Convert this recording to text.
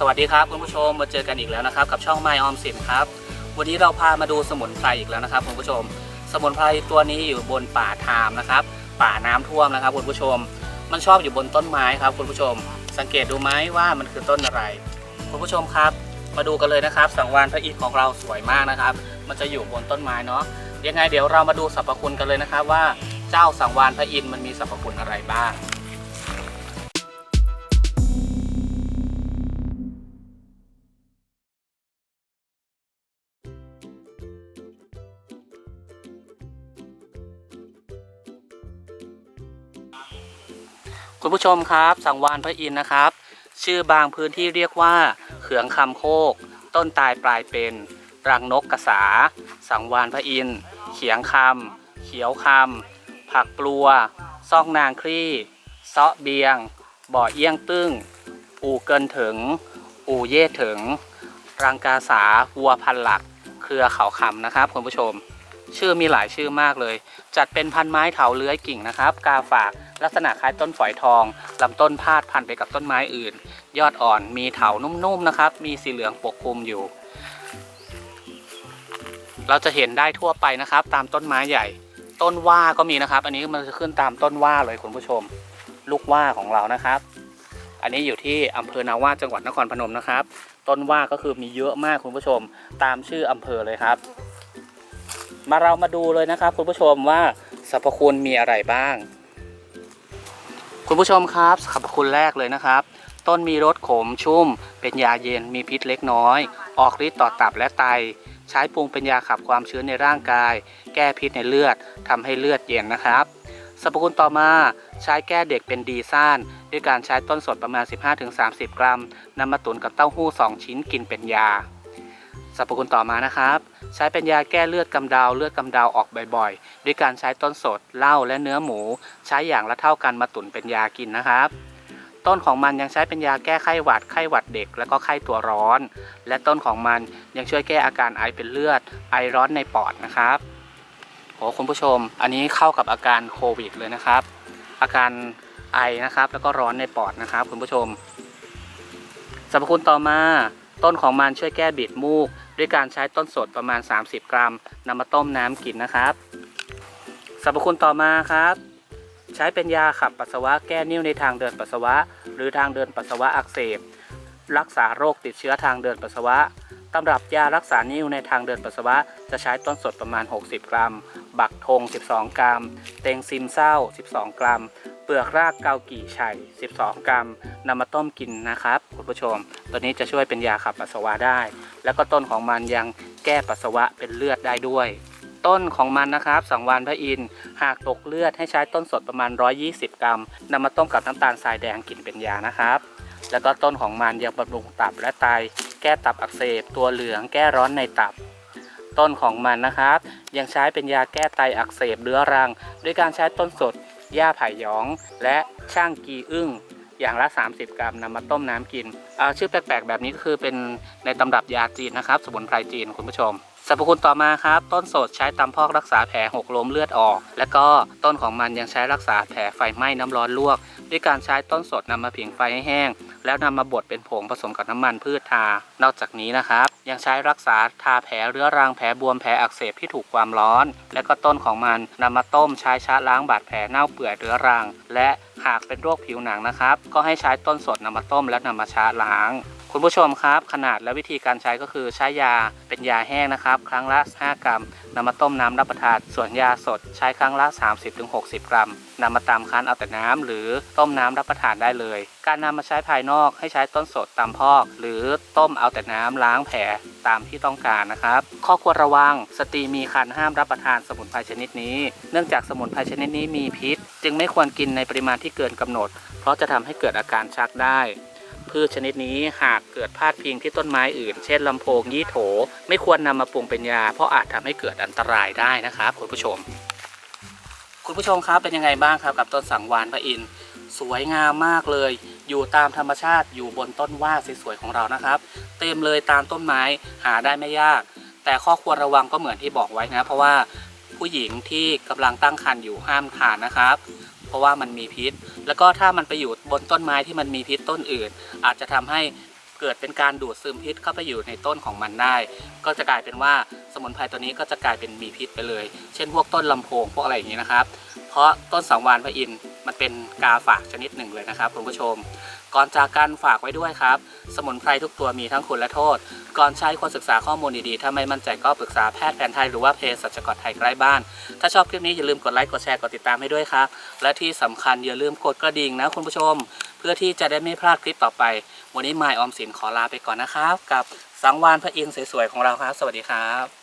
สวัสดีครับคุณผู้ชมมาเจอกันอีกแล้วนะครับกับช่องไมออมสินครับวันนี้เราพามาดูสมุนไพรอีกแล้วนะครับคุณผู้ชม สมุนไพรตัวนี้อยู่บนป่าทามนะครับ ป่าน้ำท่วมนะครับคุณผู้ชม มันชอบอยู่บนต้นไม้ครับคุณผู้ชม สังเกตดูไหมว่ามันคือต้นอะไร คุณผู้ชมครับ มาดูกันเลยนะครับ สังวานพระอินทร์ของเราสวยมากนะครับ มันจะอยู่บนต้นไม้เนาะยังไงเดี๋ยวเรามาดูสรรพคุณกันเลยนะครับว่าเจ้าสังวานพระอินทร์มันมีสรรพคุณอะไรบ้าง คุณผู้ชมครับ สังวานพระอินทร์นะครับ ชื่อบางพื้นที่เรียกว่า เขืองคำโคก ต้นตายปลายเป็นรังนกกระสา สังวานพระอินทร์เขียงคำเขียวคำผักปลัวซอกนางคลี่เซาะเบียง บ่อเอี้ยงตึ้ง อู่เกินถึง อู่เย่ถึง รังกาสาวัวพันหลัก เครือเขาคำนะครับคุณผู้ชม ชื่อมีหลายชื่อมากเลย จัดเป็นพันไม้เถาเลื้อยกิ่งนะครับ กาฝากลักษณะคล้ายต้นฝอยทองลำต้นพาดพันไปกับต้นไม้อื่น ยอดอ่อนมีเถานุ่มๆนะครับ มีสีเหลืองปกคลุมอยู่ เราจะเห็นได้ทั่วไปนะครับ ตามต้นไม้ใหญ่ ต้นว่าก็มีนะครับ อันนี้มันจะขึ้นตามต้นว่าเลยคุณผู้ชม ลูกว่าของเรานะครับ อันนี้อยู่ที่อำเภอนาว่าจังหวัดนครพนมนะครับ ต้นว่าก็คือมีเยอะมากคุณผู้ชม ตามชื่ออำเภอเลยครับ มาเรามาดูเลยนะครับ คุณผู้ชมว่าสรรพคุณมีอะไรบ้าง คุณผู้ชมครับสรรพคุณแรกเลยนะครับ ต้นมีรสขมชุ่ม เป็นยาเย็นมีพิษเล็กน้อย ออกฤทธิ์ต่อตับและไต ใช้ปรุงเป็นยาขับความชื้นในร่างกาย แก้พิษในเลือดทำให้เลือดเย็นนะครับสรรพคุณต่อมาใช้แก้เด็กเป็นดีซ่าน ด้วยการใช้ต้นสดประมาณ 15-30 กรัมนำมาตุนกับเต้าหู้ 2 ชิ้นกินเป็นยา สรรพคุณต่อมานะครับ ใช้เป็นยาแก้เลือดกำเดาเลือดกำเดาออกบ่อยๆ ด้วยการใช้ต้นสดเหล้าและเนื้อหมู ใช้อย่างละเท่ากันมาตุนเป็นยากินนะครับ ต้นของมันยังใช้เป็นยาแก้ไข้หวัดไข้หวัดเด็ก และก็ไข้ตัวร้อน และต้นของมันยังช่วยแก้อาการไอเป็นเลือด ไอร้อนในปอดนะครับโหคุณผู้ชม อันนี้เข้ากับอาการโควิดเลยนะครับ อาการไอนะครับ แล้วก็ร้อนในปอดนะครับ คุณผู้ชมสรรพคุณต่อมา ต้นของมันช่วยแก้บิดมูก ด้วยการใช้ต้นสดประมาณ 30 กรัมนำมาต้มน้ำกินนะครับสรรพคุณต่อมาครับ ใช้เป็นยาขับปัสสาวะแก้นิ่วในทางเดินปัสสาวะ หรือทางเดินปัสสาวะอักเสบ รักษาโรคติดเชื้อทางเดินปัสสาวะตำรับยารักษานิ่วในทางเดินปัสสาวะ จะใช้ต้นสดประมาณ 60 กรัม บักทง12 กรัม เตงซิมเศร้า 12 กรัม เปลือกรากเกากี่ชัย12 กรัมนำมาต้มกินนะครับคุณผู้ชม ตัวนี้จะช่วยเป็นยาขับปัสสาวะได้ แล้วก็ต้นของมันยังแก้ปัสสาวะเป็นเลือดได้ด้วย ต้นของมันนะครับสังวานพระอินทร์หากตกเลือดให้ใช้ต้นสดประมาณ 120 กรัมนำมาต้มกับน้ำตาลทรายแดงกินเป็นยานะครับแล้วก็ต้นของมันยังบำรุงตับและไต แก้ตับอักเสบ ตัวเหลือง แก้ร้อนในตับ ต้นของมันนะครับ ยังใช้เป็นยาแก้ไตอักเสบเรื้อรัง ด้วยการใช้ต้นสด หญ้าไผ่หยอง และช่างกีอึ้งอย่างละ 30 กรัมนำมาต้มน้ำกิน ชื่อแปลกๆ แบบนี้ก็คือเป็นในตำรับยาจีนนะครับ สมุนไพรจีนคุณผู้ชมสรรพคุณต่อมาครับ ต้นสดใช้ตำพอกรักษาแผลหกล้มเลือดออก และก็ต้นของมันยังใช้รักษาแผลไฟไหม้น้ำร้อนลวก ด้วยการใช้ต้นสดนำมาผิงไฟให้แห้ง แล้วนำมาบดเป็นผงผสมกับน้ำมันพืชทา นอกจากนี้นะครับ ยังใช้รักษาทาแผลเรื้อรังแผลบวมแผลอักเสบที่ถูกความร้อน และก็ต้นของมันนำมาต้มใช้ชะล้างบาดแผลเน่าเปื่อยเรื้อรัง และหากเป็นโรคผิวหนังนะครับ ก็ให้ใช้ต้นสดนำมาต้มแล้วนำมาชะล้าง คุณผู้ชมครับ ขนาดและวิธีการใช้ก็คือใช้ยาเป็นยาแห้งนะครับ ครั้งละ 5 กรัมนำมาต้มน้ำรับประทานส่วนยาสดใช้ครั้งละ 30-60 กรัมนำมาตามคั้นเอาแต่น้ำหรือต้มน้ำรับประทานได้เลย การนำมาใช้ภายนอกให้ใช้ต้นสดตามพอก หรือต้มเอาแต่น้ำล้างแผลตามที่ต้องการนะครับ ข้อควรระวังสตรีมีครรภ์ห้ามรับประทานสมุนไพรชนิดนี้ เนื่องจากสมุนไพรชนิดนี้มีพิษ จึงไม่ควรกินในปริมาณที่เกินกำหนด เพราะจะทำให้เกิดอาการชักได้ พืชชนิดนี้หากเกิดพาดพิงที่ต้นไม้อื่น เช่นลำโพงยี่โถ ไม่ควรนำมาปรุงเป็นยา เพราะอาจทำให้เกิดอันตรายได้นะครับคุณผู้ชม คุณผู้ชมครับเป็นยังไงบ้างครับกับต้นสังวานพระอินทร์สวยงามมากเลย อยู่ตามธรรมชาติอยู่บนต้นว่าสวยๆของเรานะครับ เต็มเลยตามต้นไม้หาได้ไม่ยาก แต่ข้อควรระวังก็เหมือนที่บอกไว้นะ เพราะว่าผู้หญิงที่กำลังตั้งครรภ์อยู่ห้ามทานนะครับ เพราะว่ามันมีพิษ แล้วก็ถ้ามันไปอยู่บนต้นไม้ที่มันมีพิษต้นอื่น อาจจะทำให้เกิดเป็นการดูดซึมพิษเข้าไปอยู่ในต้นของมันได้ ก็จะกลายเป็นว่าสมุนไพรตัวนี้ก็จะกลายเป็นมีพิษไปเลย เช่นพวกต้นลำโพงพวกอะไรอย่างนี้นะครับ เพราะต้นสังวานพระอินทร์มันเป็นกาฝากชนิดหนึ่งเลยนะครับคุณผู้ชม ก่อนจากกันฝากไว้ด้วยครับ สมุนไพรทุกตัวมีทั้งคุณและโทษ ก่อนใช้ควรศึกษาข้อมูลดีๆ ถ้าไม่มั่นใจก็ปรึกษาแพทย์แผนไทยหรือว่าเภสัชกรไทยใกล้บ้าน ถ้าชอบคลิปนี้อย่าลืมกดไลค์กดแชร์กดติดตามให้ด้วยครับ และที่สำคัญอย่าลืมกดกระดิ่งนะคุณผู้ชม เพื่อที่จะได้ไม่พลาดคลิปต่อไป วันนี้มายออมสินขอลาไปก่อนนะครับ กับสังวานพระอินทร์สวยๆของเราครับ สวัสดีครับ